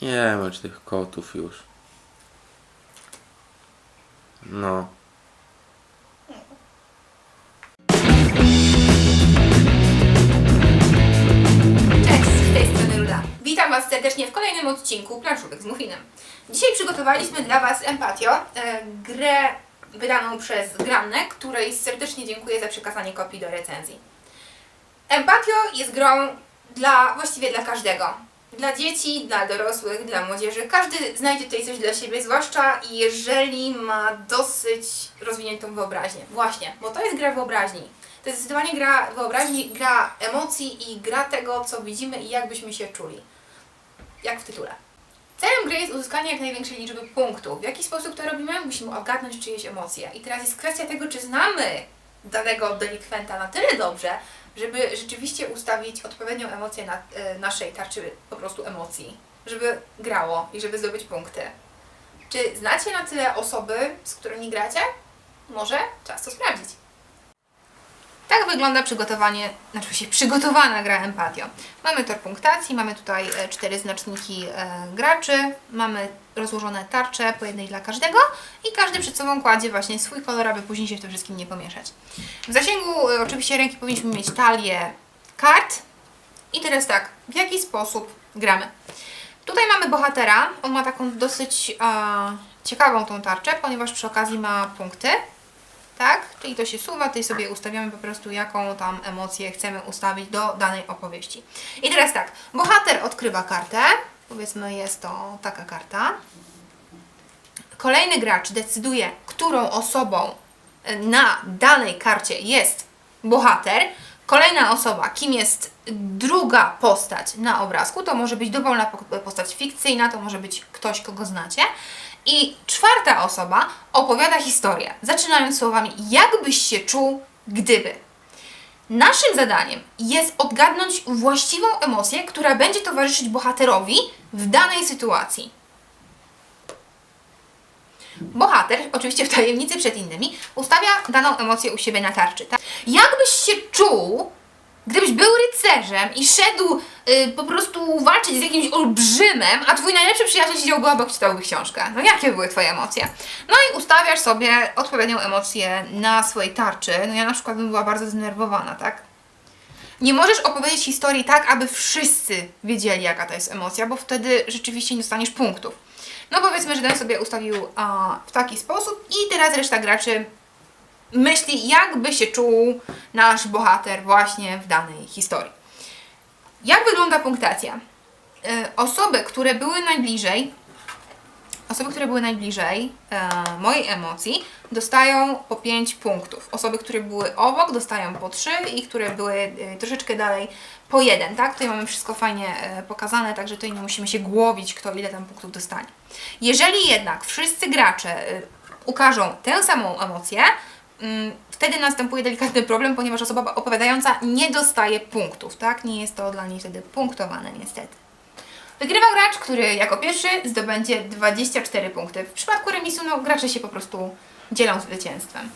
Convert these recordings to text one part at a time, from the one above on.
Nie bądź tych kotów już. No. Cześć, z tej strony Ruda. Witam Was serdecznie w kolejnym odcinku Planszówek z Muffinem. Dzisiaj przygotowaliśmy dla Was Empatio, e, grę wydaną przez Grannę, której serdecznie dziękuję za przekazanie kopii do recenzji. Empatio jest grą dla, właściwie dla każdego. Dla dzieci, dla dorosłych, dla młodzieży. Każdy znajdzie tutaj coś dla siebie, zwłaszcza jeżeli ma dosyć rozwiniętą wyobraźnię. Właśnie, bo to jest gra wyobraźni. To jest zdecydowanie gra wyobraźni, gra emocji i gra tego, co widzimy i jak byśmy się czuli. Jak w tytule. Celem gry jest uzyskanie jak największej liczby punktów. W jaki sposób to robimy? Musimy odgadnąć czyjeś emocje. I teraz jest kwestia tego, czy znamy danego delikwenta na tyle dobrze, żeby rzeczywiście ustawić odpowiednią emocję na e, naszej tarczy po prostu emocji. Żeby grało i żeby zdobyć punkty. Czy znacie na tyle osoby, z którymi gracie? Może czas to sprawdzić. Tak wygląda przygotowanie, znaczy się przygotowana gra Empatio. Mamy tor punktacji, mamy tutaj e, cztery znaczniki e, graczy, mamy rozłożone tarcze, po jednej dla każdego i każdy przed sobą kładzie właśnie swój kolor, aby później się w tym wszystkim nie pomieszać. W zasięgu e, oczywiście ręki powinniśmy mieć talię kart i teraz tak, w jaki sposób gramy? Tutaj mamy bohatera, on ma taką dosyć e, ciekawą tą tarczę, ponieważ przy okazji ma punkty tak? Czyli to się suwa, tutaj sobie ustawiamy po prostu jaką tam emocję chcemy ustawić do danej opowieści. I teraz tak, bohater odkrywa kartę, powiedzmy jest to taka karta. Kolejny gracz decyduje, którą osobą na danej karcie jest bohater. Kolejna osoba, kim jest druga postać na obrazku, to może być dowolna po- postać fikcyjna, to może być ktoś, kogo znacie. I czwarta osoba opowiada historię, zaczynając słowami, jak byś się czuł, gdyby. Naszym zadaniem jest odgadnąć właściwą emocję, która będzie towarzyszyć bohaterowi w danej sytuacji. Bohater, oczywiście w tajemnicy przed innymi, ustawia daną emocję u siebie na tarczy. Tak? Jak byś się czuł, gdybyś był rycerzem i szedł y, po prostu walczyć z jakimś olbrzymem, a twój najlepszy przyjaciel siedziałby obok i czytałby książkę? No jakie były twoje emocje? No i ustawiasz sobie odpowiednią emocję na swojej tarczy. No ja na przykład bym była bardzo zdenerwowana, tak? Nie możesz opowiedzieć historii tak, aby wszyscy wiedzieli, jaka to jest emocja, bo wtedy rzeczywiście nie dostaniesz punktów. No powiedzmy, że ten sobie ustawił a, w taki sposób i teraz reszta graczy myśli, jakby się czuł nasz bohater właśnie w danej historii. Jak wygląda punktacja? Y, Osoby, które były najbliżej, osoby, które były najbliżej e, mojej emocji, dostają po 5 punktów. Osoby, które były obok, dostają po 3 i które były e, troszeczkę dalej po 1, tak? Tutaj mamy wszystko fajnie e, pokazane, także tutaj nie musimy się głowić, kto ile tam punktów dostanie. Jeżeli jednak wszyscy gracze e, ukażą tę samą emocję, mm, wtedy następuje delikatny problem, ponieważ osoba opowiadająca nie dostaje punktów, tak? Nie jest to dla niej wtedy punktowane niestety. Wygrywa gracz, który jako pierwszy zdobędzie 24 punkty. W przypadku remisu no, gracze się po prostu dzielą zwycięstwem.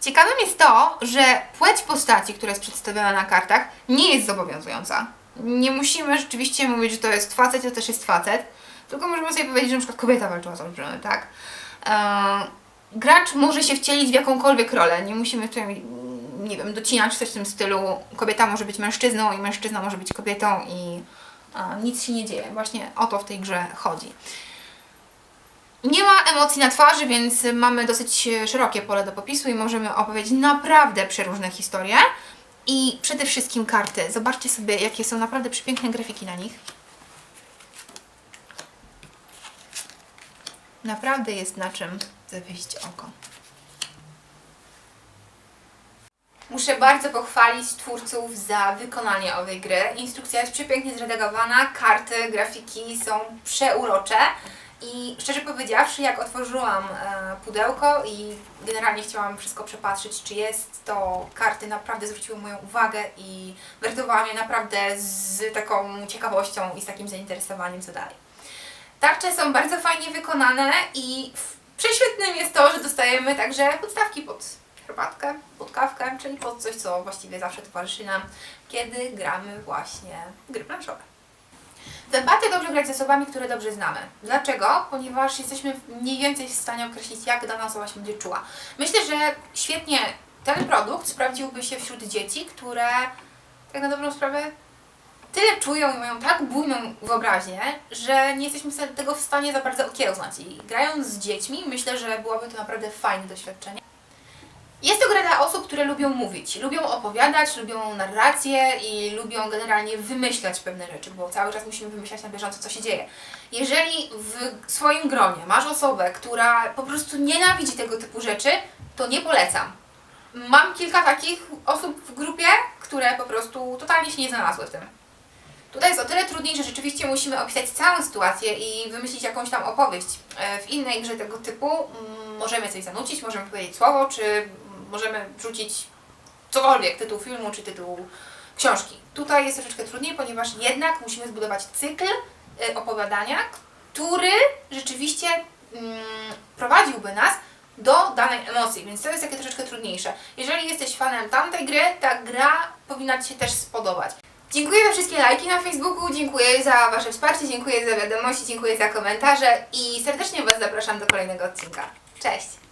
Ciekawym jest to, że płeć postaci, która jest przedstawiona na kartach, nie jest zobowiązująca. Nie musimy rzeczywiście mówić, że to jest facet, to też jest facet, tylko możemy sobie powiedzieć, że przykład kobieta walczyła z olbrzymem, tak? Eee, gracz może się wcielić w jakąkolwiek rolę. Nie musimy tutaj, nie wiem, docinać coś w tym stylu. Kobieta może być mężczyzną i mężczyzna może być kobietą i a, nic się nie dzieje. Właśnie o to w tej grze chodzi. Nie ma emocji na twarzy, więc mamy dosyć szerokie pole do popisu i możemy opowiedzieć naprawdę przeróżne historie. I przede wszystkim karty. Zobaczcie sobie, jakie są naprawdę przepiękne grafiki na nich. Naprawdę jest na czym zawiesić oko. Muszę bardzo pochwalić twórców za wykonanie owej gry. Instrukcja jest przepięknie zredagowana, karty, grafiki są przeurocze. I szczerze powiedziawszy, jak otworzyłam e, pudełko i generalnie chciałam wszystko przepatrzeć, czy jest to karty, naprawdę zwróciły moją uwagę i wertowałam je naprawdę z taką ciekawością i z takim zainteresowaniem, co dalej. Tarcze są bardzo fajnie wykonane i prześwietnym jest to, że dostajemy także podstawki pod herbatkę, pod kawkę, czyli pod coś, co właściwie zawsze towarzyszy nam, kiedy gramy właśnie gry planszowe. W empatię dobrze grać z osobami, które dobrze znamy. Dlaczego? Ponieważ jesteśmy mniej więcej w stanie określić, jak dana osoba się będzie czuła. Myślę, że świetnie ten produkt sprawdziłby się wśród dzieci, które tak na dobrą sprawę tyle czują i mają tak bujną wyobraźnię, że nie jesteśmy sobie tego w stanie za bardzo okiełznać. I grając z dziećmi, myślę, że byłoby to naprawdę fajne doświadczenie. Jest to gra dla osób, które lubią mówić, lubią opowiadać, lubią narrację i lubią generalnie wymyślać pewne rzeczy, bo cały czas musimy wymyślać na bieżąco, co się dzieje. Jeżeli w swoim gronie masz osobę, która po prostu nienawidzi tego typu rzeczy, to nie polecam. Mam kilka takich osób w grupie, które po prostu totalnie się nie znalazły w tym. Tutaj jest o tyle trudniej, że rzeczywiście musimy opisać całą sytuację i wymyślić jakąś tam opowieść. E, W innej grze tego typu mm, możemy coś zanucić, możemy powiedzieć słowo, czy możemy wrzucić cokolwiek, tytuł filmu, czy tytuł książki. Tutaj jest troszeczkę trudniej, ponieważ jednak musimy zbudować cykl e, opowiadania, który rzeczywiście mm, prowadziłby nas do danej emocji, więc to jest takie troszeczkę trudniejsze. Jeżeli jesteś fanem tamtej gry, ta gra powinna Ci się też spodobać. Dziękuję za wszystkie lajki na Facebooku, dziękuję za Wasze wsparcie, dziękuję za wiadomości, dziękuję za komentarze i serdecznie Was zapraszam do kolejnego odcinka. Cześć!